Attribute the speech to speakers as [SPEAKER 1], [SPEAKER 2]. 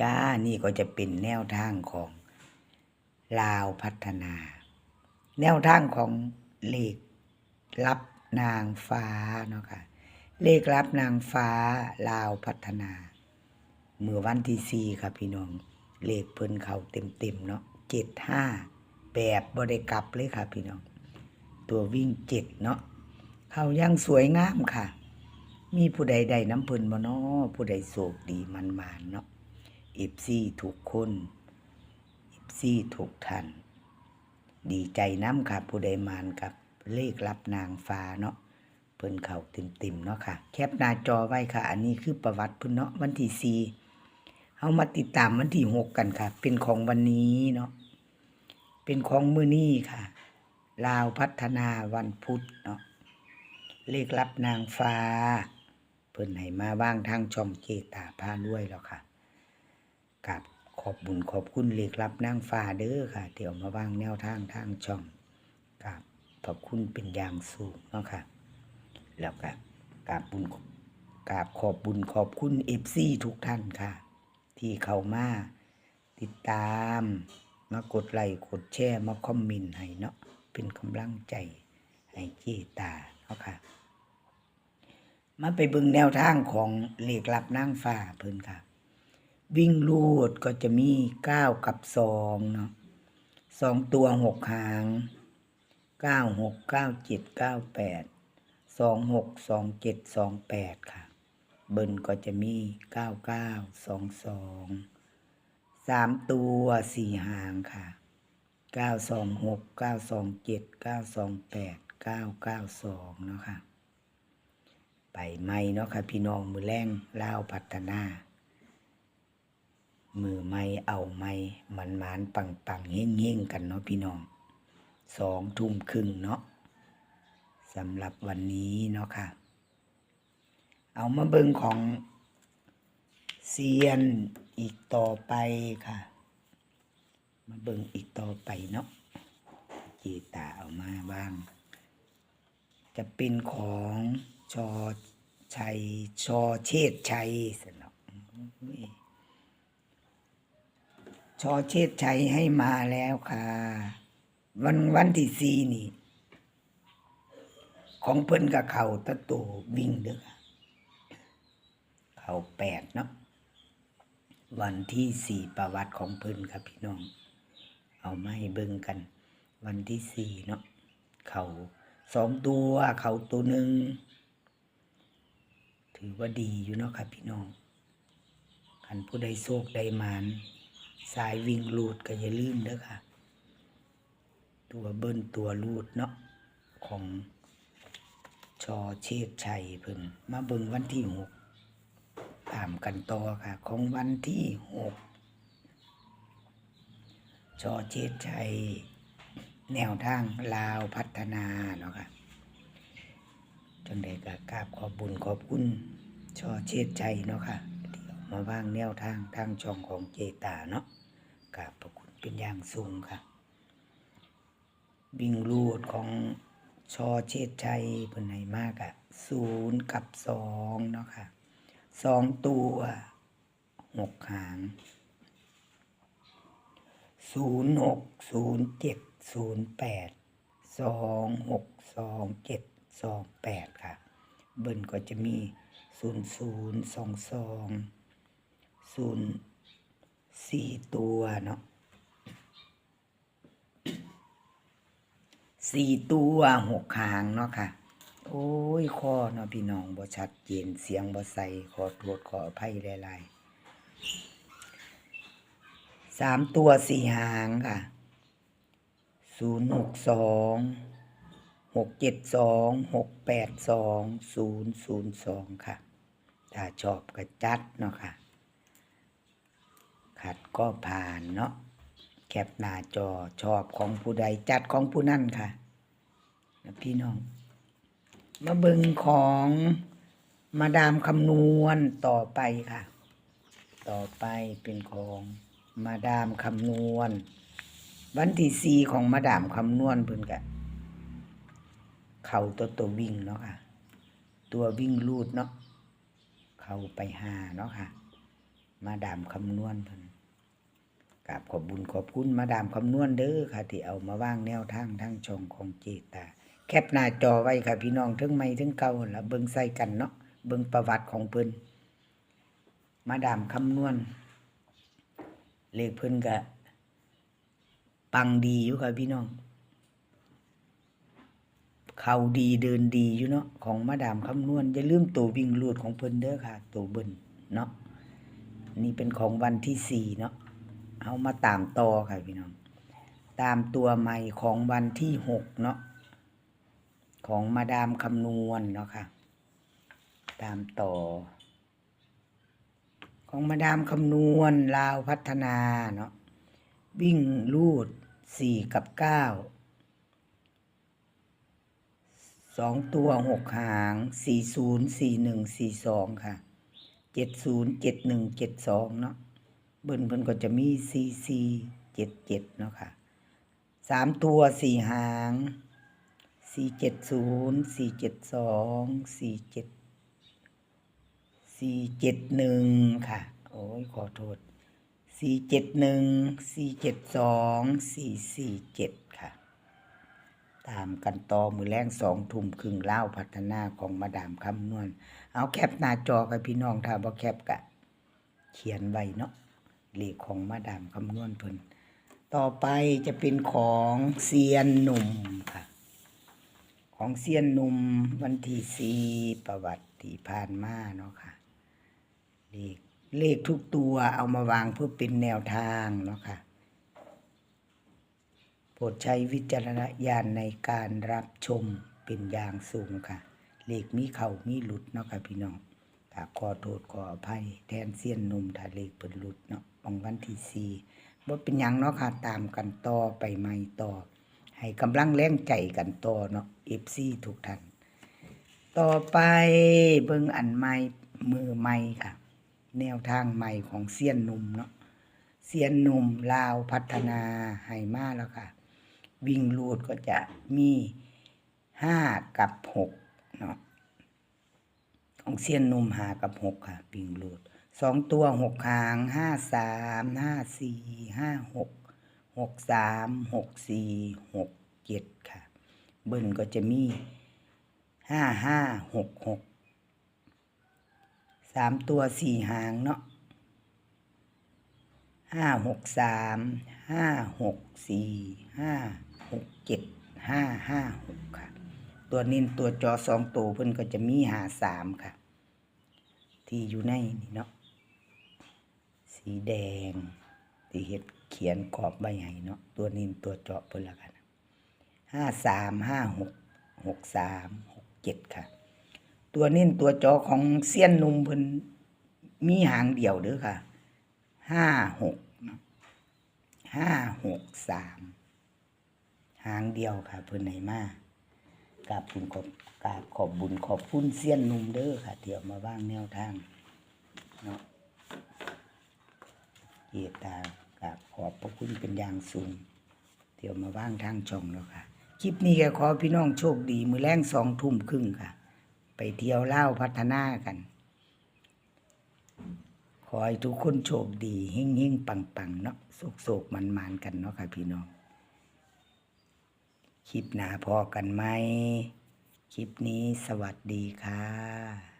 [SPEAKER 1] จ้า นี่ก็จะเป็นแนวทางของลาวพัฒนา แนวทางของเลขรับนางฟ้าเนาะค่ะเลขรับนางฟ้าลาวพัฒนา เมื่อวันที่สี่ค่ะพี่น้อง เลขเพิ่นเขาเต็มๆเนาะเจ็ดห้าแบบบริกลับเลยค่ะพี่น้อง ตัววิ่งเจ็ดเนาะเขายังสวยงามค่ะ มีผู้ใดใดน้ำเพิ่นบ่เนาะผู้ใดโศกดีมันมานเนาะ เอฟซีถูกคนเอฟซีถูกทันดีใจน้ำค่ะผู้ใดมานกับเลขรับนางฟ้าเนาะเพิ่นเข่าเต็มๆเนาะค่ะ แคปหน้าจอไว้ค่ะ อันนี้คือประวัติเพิ่นเนาะวันที่สี่เอามาติดตามวันที่หกกันค่ะ เป็นของวันนี้เนาะเป็นของมือนี้ค่ะ ลาวพัฒนาวันพุธเนาะเลขรับนางฟ้า เพิ่นให้มาว่างทางช่องเจตาพาด้วยแล้วค่ะ กับขอบบุญขอบคุณเลขรับนางฟ้าเด้อค่ะที่เอามาว่างแนวทางทางช่องกับขอบคุณเป็นอย่างสูงเนาะค่ะ แล้วก็กราบบุญกราบขอบบุญขอบคุณเอฟซีทุกท่านค่ะ ที่เข้ามาติดตาม มากดไลค์กดแชร์มาคอมเมนต์ให้เนาะเป็นกำลังใจให้เจตาเนาะค่ะ มาไปบิ่งแนวทางของเลขลับนางฟ้าเพิ่นค่ะ วิ่งลูดก็จะมีเก้ากับสองเนาะสองตัวหกหางเก้าหกเก้าเจ็ดเก้าแปดสองหกสองเจ็ดสองแปดค่ะ เบิ้ลก็จะมีเก้าเก้าสองสองสามตัวสี่หางค่ะเก้าสองหกเก้าสองเจ็ดเก้าสองแปดเก้าเก้าสองเนาะค่ะ ไปไม่เนาะค่ะ พี่น้องมือแรงลาวพัฒนา มือไม่เอาไม่มันมานปังปังเฮ่งเฮ่งกันเนาะพี่น้องสองทุ่มครึ่งเนาะสำหรับวันนี้เนาะค่ะ เอามาเบิ่งของเซียนอีกต่อไปค่ะ มาเบิ่งอีกต่อไปเนาะจีตาเอามาบ้าง จะเป็นของชอชัยชอเชษชัยสนอกอุ้ย ชอเชษชัยให้มาแล้วค่ะ วันวันที่สี่นี่ ของเพิ่นกับเขาตะโตวิ่งเด้อเขาแปดเนาะวันที่สี่ประวัติของเพิ่นครับพี่น้อง เอามาให้เบิ่งกัน วันที่สี่เนาะเขาสองตัวเขาตัวหนึ่งถือว่าดีอยู่เนาะครับพี่น้องคันผู้ใดโชคใดมาน สายวิ่งลูดก็อย่าลืมเด้อค่ะ ตัวเบิ้ลตัวลูดเนาะของชอเชษชัยเพิ่นมาเบิ่งวันที่หกตามกันต่อค่ะ ของวันที่หกชอเชษชัย แนวทางลาวพัฒนาเนาะค่ะจังใดก็กราบขอบบุญขอบคุณชอเชษใจเนาะค่ะมาว่างแนวทางทางช่องของเจตาเนาะ กราบพระคุณเป็นอย่างสูงค่ะวิ่งรูดของชอเชษชัยเพิ่นให้มากอะศูนย์กับสองเนาะค่ะสองตัวหกหางศูนย์หกศูนย์เจ็ดศูนย์แปดสองหกสองเจ็ดสองแปดค่ะ เบิ้ลก็จะมีศูนย์ศูนย์สองสองศูนย์ สี่ตัวเนาะสี่ตัวหกหางเนาะค่ะ โอ้ยข้อเนาะพี่น้องบ่ชัดเจนเสียงบ่ใสขอโทษขออภัยหลายๆสามตัวสี่หางค่ะศูนย์หกสองหกเจ็ดสองหกแปดสองศูนย์ศูนย์สองค่ะ ถ้าชอบก็จัดเนาะค่ะ ขัดก็ผ่านเนาะแคปหน้าจอชอบของผู้ใดจัดของผู้นั่นค่ะนะพี่น้อง มาเบึงของมาดามคำนวณต่อไปค่ะ ต่อไปเป็นของมาดามคำนวณ วันที่สี่ของมาดามคำนวณเพิ่นกะเข่าตัวตัววิ่งเนาะค่ะ ตัววิ่งลูดเนาะ เข้าไปหาเนาะค่ะ มาดามคำนวณเพิ่นกราบขอบบุญขอบคุณมาดามคำนวณเด้อค่ะที่เอามาว่างแนวทางทางช่องของเจตา แคปหน้าจอไว้ค่ะพี่น้องทั้งใหม่ทั้งเก่าแล้วเบิ่งใส่กันเนาะเบิ่งประวัติของเพิ่นมาดามคำนวณเลขเพิ่นก็ปังดีอยู่ค่ะพี่น้องเขาดีเดินดีอยู่เนาะของมาดามคำนวณอย่าลืมตัววิ่งลูดของเพิ่นเด้อค่ะ ตัวเบิ่นเนาะ นี่เป็นของวันที่สี่เนาะเอามาตามต่อค่ะพี่น้อง ตามตัวใหม่ของวันที่หกเนาะของมาดามคำนวณเนาะค่ะ ตามต่อ ของมาดามคำนวณลาวพัฒนาเนาะวิ่งลูดสี่กับเก้าสองตัวหกหางสี่ศูนย์สี่หนึ่งสี่สองค่ะ เจ็ดศูนย์เจ็ดหนึ่งเจ็ดสองเนาะเบิ้นเพิ่นก็จะมีสี่สี่เจ็ดเจ็ดเนาะค่ะสามตัวสี่หางสี่เจ็ดศูนย์สี่เจ็ดสองสี่เจ็ดสี่เจ็ดหนึ่งค่ะ โอ้ยขอโทษสี่เจ็ดหนึ่งสี่เจ็ดสองสี่สี่เจ็ด ตามกันต่อมือแรงสองทุ่มครึ่งเล่าพัฒนาของมาดามคำนวณ เอาแคปหน้าจอกับพี่น้องถ้าบ่แคปกะ เขียนไว้เนาะเลขของมาดามคำนวณเพิ่นต่อไปจะเป็นของเซียนหนุ่มค่ะ ของเซียนหนุ่มวันที่สี่ประวัติที่ผ่านมาเนาะค่ะ เลขเลขทุกตัวเอามาวางเพื่อเป็นแนวทางเนาะค่ะ รดใช้วิจารณญาณในการรับชมเป็นอย่างสูงค่ะ เลขมีเข่ามีหลุดเนาะค่ะพี่น้องถ้าขอโทษขออภัยแทนเสี้ยนหนุ่มถ้าเลขเป็นหลุดเนาะบางวันที่สี่บ่เป็นหยังเนาะค่ะตามกันต่อไปใหม่ต่อ ให้กำลังแรงใจกันต่อเนาะเอฟซีทุกท่านต่อไปเบิ่งอันใหม่มือใหม่ค่ะ แนวทางใหม่ของเซียนหนุ่มเนาะเซียนหนุ่มลาวพัฒนาให้มาแล้วค่ะ วิ่งลูดก็จะมีห้ากับหกเนาะของเซียนนุ่มหากับหกค่ะ วิ่งลูดสองตัวหกหางห้าสามห้าสี่ห้าหกหกสามหกสี่หกเจ็ดค่ะ เบิ้ลก็จะมีห้าห้าหกหกสามตัวสี่หางเนาะห้าหกสามห้าหกสี่ห้า หกเจ็ดห้าห้าหกค่ะ ตัวนินตัวจอสองตัวเพิ่นก็จะมีหาสามค่ะ ที่อยู่ในนี่เนาะสีแดงที่เห็ดเขียนกรอบใบใหญ่เนาะตัวนินตัวเจาะเพิ่นละกันห้าสามห้าหกหกสามหกเจ็ดค่ะ ตัวนิ่นตัวจอของเซียนหนุ่มเพิ่นมีหางเดียวเด้อค่ะห้าหกห้าหกสาม หางเดียวค่ะ เพิ่นไหนมากราบบุญขอบกราบขอบบุญขอบคุณเซียนหนุ่มเด้อค่ะเดี๋ยวมาว่างแนวทางเนาะเจตากราบขอบพระคุณเป็นอย่างสูง เดี๋ยวมาว่างทางช่องแล้วค่ะคลิปนี้ก็ขอพี่น้องโชคดี มือแรงสองทุ่มครึ่งค่ะ ไปเที่ยวเล่าพัฒนากัน ขอให้ทุกคนโชคดีเฮ่งเฮ่งปังปังๆ เนาะโศกโศกมันมันๆกันเนาะค่ะพี่น้อง คลิปหนาพอกันไหม คลิปนี้สวัสดีค่ะ